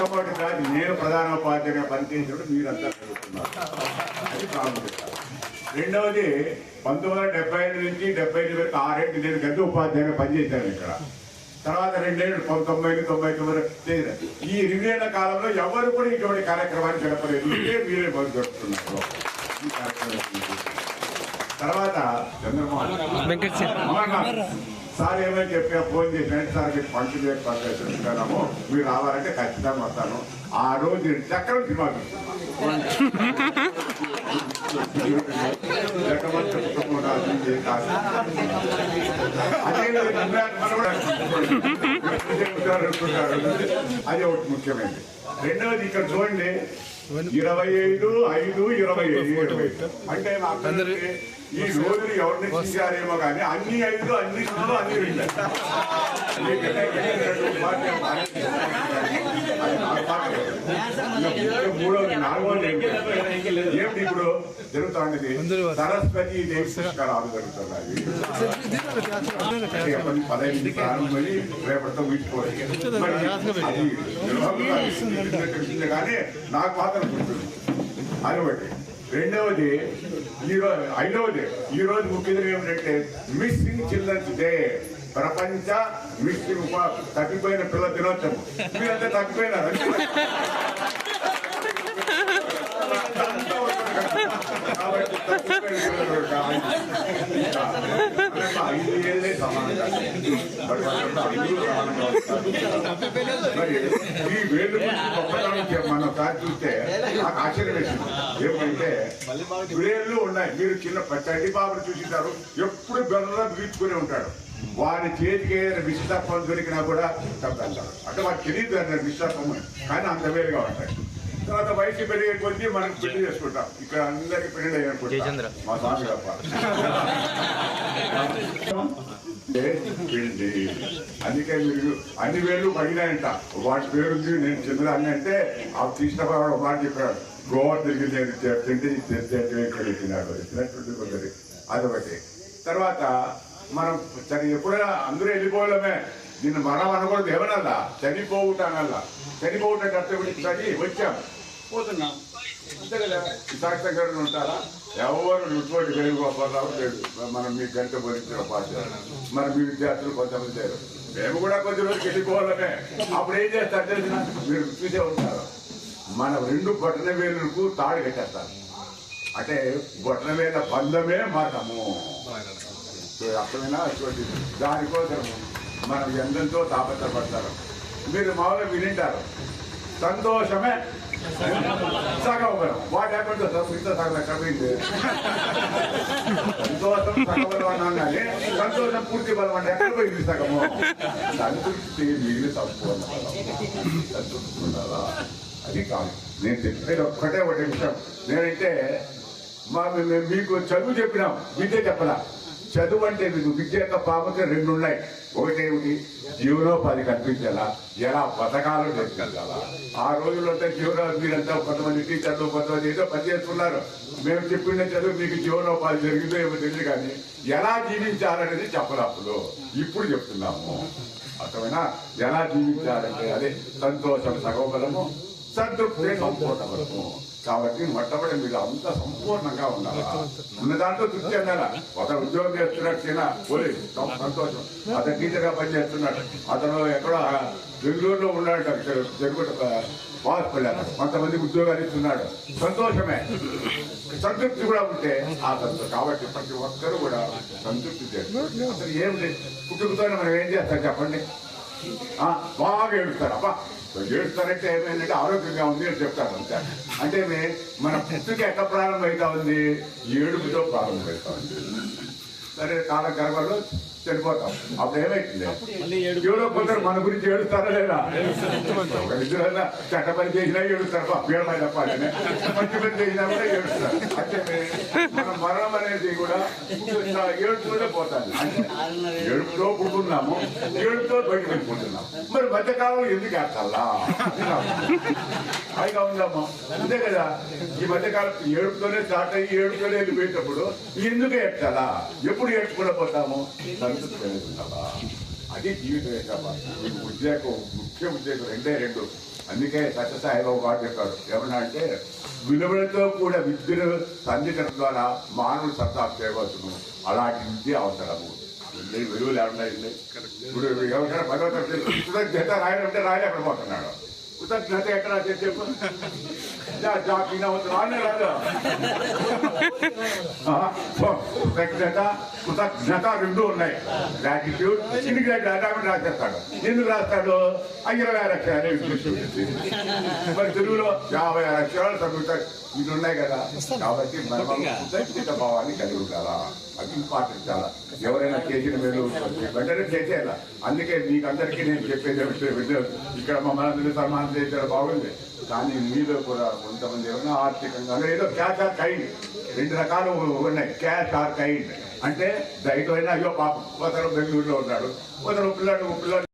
మొట్టమొదటిసారి నేను ప్రధాన ఉపాధ్యాయుగా పనిచేసినప్పుడు మీరంతా చదువుతున్నారు అది ప్రాముఖ్యత. రెండవది పంతొమ్మిది వందల డెబ్బై ఐదు నుంచి డెబ్బై ఐదు వరకు ఆరేళ్ళు నేను గద్ద ఉపాధ్యాయుగా పనిచేశాను ఇక్కడ. తర్వాత రెండేళ్ళు తొంభై ఐదు తొంభై తొమ్మిది. ఈ రెండేళ్ళ కాలంలో ఎవరు కూడా ఇటువంటి కార్యక్రమాన్ని జరపలేదు. ఇదే మీరే మొదలు జరుపుతున్నారు ఈ కార్యక్రమం తర్వాత చంద్రమోహన్. వెంకట్ సార్ ఏమని చెప్పా ఫోన్ చేసినట్టు సార్ మీకు ఫంక్షన్ చేసి మీరు రావాలంటే ఖచ్చితంగా వస్తాను. ఆ రోజు చక్రం సినిమా అదే ఒకటి ముఖ్యమైనది. రెండవది ఇక్కడ చూడండి. ఇరవై ఐదు ఐదు ఇరవై ఐదు. అంటే నాకు ఈ రోజులు ఎవరిని చూశారేమో కానీ అన్ని ఐదు అన్ని సున్నా అన్ని రెండు. అది మూడవది నాలుగవది ఏమిటి ఇప్పుడు జరుగుతా సరస్వతి దేవి పుష్కరాలు జరుగుతున్నాయి. పదహైదు ప్రారంభమై రేపటితో వీటిపోయి కానీ నాకు మాత్రం గుర్తుంది. అది ఒకటి. రెండవది ఈ రోజు ఐదవది ఈ రోజు ముఖ్యంగా ఏమిటంటే మిస్సింగ్ చిల్డ్రన్స్ డే ప్రపంచ మిస్సింగ్ తప్పిపోయిన పిల్లల దినోత్సవం. మీరంతా తప్పిపోయినారు కాబట్టి ఈ వేలు మనం ఒకసారి చూస్తే నాకు ఆశ్చర్యం వేసింది ఏమంటే వేళ్ళు ఉన్నాయి మీరు చిన్న చండి బాబుని చూసింటారు ఎప్పుడు బెర్ర బీచుకుని ఉంటాడు వారి చేతికి ఏదైనా విషతత్వం దొరికినా కూడా చంపేస్తారు అంటే వారికి తెలియదు అన్నారు విషతత్వం అని. కానీ అంత వేరుగా ఉంటాయి తర్వాత వయసు పెరిగే కొద్దీ మనం పెళ్ళి చేసుకుంటాం ఇక్కడ అందరికి పెళ్ళి. అయ్యారు మా స్వామి తప్ప పిండి అందుకే మీరు అన్ని వేళ్ళు పగినాయంట వాటి పేరు నేను చంద్రాన్ని అంటే ఆ తీసిన ఒక మాట చెప్పాడు గోవా తిరిగి నేను తింటే ఇక్కడ ఇచ్చినాడు ఇచ్చినట్టు కొందరి అదొకటి. తర్వాత మనం చని ఎప్పుడైనా అందరూ వెళ్ళిపోవడమే. నిన్ను మనం అనకూడదు ఏమనల్లా చనిపోవుట అనల్లా చనిపోవుట కష్టపడి వచ్చాం. పోతున్నాం. అంతే కదా? విశాఖ దగ్గర ఉంటారా? ఎవరు వేణుగోపాలరావు లేడు మనం మీ గంట భరించిన ఉపాధ్యాయులు మరి మీ విద్యార్థులు కొంతమంది లేరు. మేము కూడా కొద్ది రోజులు వెళ్ళిపోవాలనే అప్పుడు ఏం చేస్తారు తెలిసిన మీరు చూసే ఉంటారు. మన రెండు బొట్టన వేలుకు తాడు కట్టేస్తారు. అంటే బొట్టన వేల బంధమే మతము అర్థమైనా? అటువంటి దానికోసం మనం ఎంతో తాపత్రపడతారు మీరు మామూలుగా వినింటారు. సంతోషమే సంతోషం సంతోషం పూర్తి బలం అంటే ఎక్కడ పోయింది సగము అది కాదు నేను చెప్పేది ఒక్కటే ఒకటి విషయం నేనంటే మా మేము మీకు చదువు చెప్పినాం విద్య చెప్పలా చదువు అంటే మీకు విద్య యొక్క పాపకి రెండు ఉన్నాయి ఒకటేమిటి జీవనోపాధి కల్పించాలా? ఎలా? బతకాలో నేర్చుకెళ్ళాలా ఆ రోజుల్లో అంటే జీవనోపాధి మీరంతా కొంతమంది టీచర్లు కొంతమంది ఏదో పని చేస్తున్నారు. మేము చెప్పిన చదువు మీకు జీవనోపాధి జరిగిందో ఏమో తెలియదు కానీ ఎలా జీవించాలనేది చెప్పరాపులు ఇప్పుడు చెప్తున్నాము. అర్థమైనా? ఎలా జీవించాలంటే అదే సంతోషం సగోబలము సంతృప్తి సంపూర్ణ బలము కాబట్టి మొట్టమొదటి మీరు అంతా సంపూర్ణంగా ఉండాలి? ఉన్న దాంట్లో తృప్తి అన్నారా ఒక ఉద్యోగం చేస్తున్నాడు చిన్న పోలీస్ సంతోషం. అతను టీచర్గా పనిచేస్తున్నాడు అతను ఎక్కడో బెంగళూరులో ఉన్నాడు జరుగుట పాస్ పడ్డాడు ఉద్యోగాలు ఇస్తున్నాడు. సంతోషమే. సంతృప్తి కూడా ఉంటే ఆ సంతోషం. కాబట్టి ప్రతి ఒక్కరూ కూడా సంతృప్తి చేస్తారు. అసలు ఏం లేదు. కుటుంబంతో మనం ఏం చేస్తాం చెప్పండి? ఆ, బాగా ఏడుస్తారు. అబ్బా ఏడుస్తారంటే ఏమైందంటే ఆరోగ్యంగా ఉంది అని చెప్తారు అంతే అంటే మన పుట్టుక ఎట్లా ప్రారంభమవుతా ఉంది? ఏడుపుతో ప్రారంభమవుతా ఉంది. సరే కాలం చనిపోతాం అప్పుడు ఏమైతుంది ఎవరో కొందరు మన గురించి ఏడుస్తారా లేదా? ఇద్దరైనా చెడ్డ పని చేసినా ఏడుస్తారు పీడమైన తప్ప అని. మంచి పని చేసినా కూడా ఏడుస్తారు. అంటే మన మరణం అనేది కూడా ఏడుతూనే పోతాను ఏడుపుతో పుడుతున్నాము ఏడుపుతో బయట వెళ్ళిపోతున్నాం మరి మధ్యకాలం ఎందుకు వేస్తారా హాయిగా ఉందాము అంతే కదా. ఈ మధ్యకాలం ఏడుపుతోనే స్టార్ట్ అయ్యి ఏడుపుతోనే వెళ్ళిపోయేటప్పుడు ఎందుకు ఏడ్చాలా? ఎప్పుడు ఏడ్చుకుంటూ పోతాము? సంతృప్తి అనేది అది జీవితం యొక్క మీకు ఉద్యోగం ముఖ్య ఉద్యోగం రెండే రెండు. అందుకే సత్యసాయిబాబు గారు చెప్పాడు ఏమన్నా అంటే విలువలతో కూడా విద్యను సంధించడం ద్వారా మానవుడు సత్తా చేయవచ్చును. అలాంటి విద్య అవసరము. ఈ విలువలు ఏమన్నాయి ఇప్పుడు ఎవరికైనా భగవద్గీత కృతజ్ఞత రాయాలంటే రాయలేకపోతున్నాడు. కృతజ్ఞత ఎక్కడ చెప్పు కృతజ్ఞత కృతజ్ఞత రెండు ఉన్నాయి గ్రాటిట్యూడ్ చిన్న గ్రాటామెంట్ రాసేస్తాడు ఎందుకు రాస్తాడు ఇరవై ఆరు అక్షరాలు మరి తెలుగులో యాభై ఆరు అక్షరాలు చదువుతాడు ఇవి ఉన్నాయి కదా కాబట్టి మనం కృతజ్ఞత భావాన్ని కలిగి ఉండాలా? అది ఇంపార్టెంట్ చాలా. ఎవరైనా చేసిన మీరు వెంటనే చేసేయాల? అందుకే మీకు అందరికీ నేను చెప్పేది ఇక్కడ మమ్మల్ని అందరినీ సన్మానం చేశారు బాగుంది. కానీ మీలో కూడా కొంతమంది ఏమైనా ఆర్థికంగా ఏదో క్యాష్ ఆర్ కైండ్. రెండు రకాలు ఉన్నాయి. Cash or kind. అంటే దయతో అయినా అయ్యో పాపం ఒకరు బెంగళూరులో ఉన్నాడు ఒకరు పిల్లాడు పిల్లాడు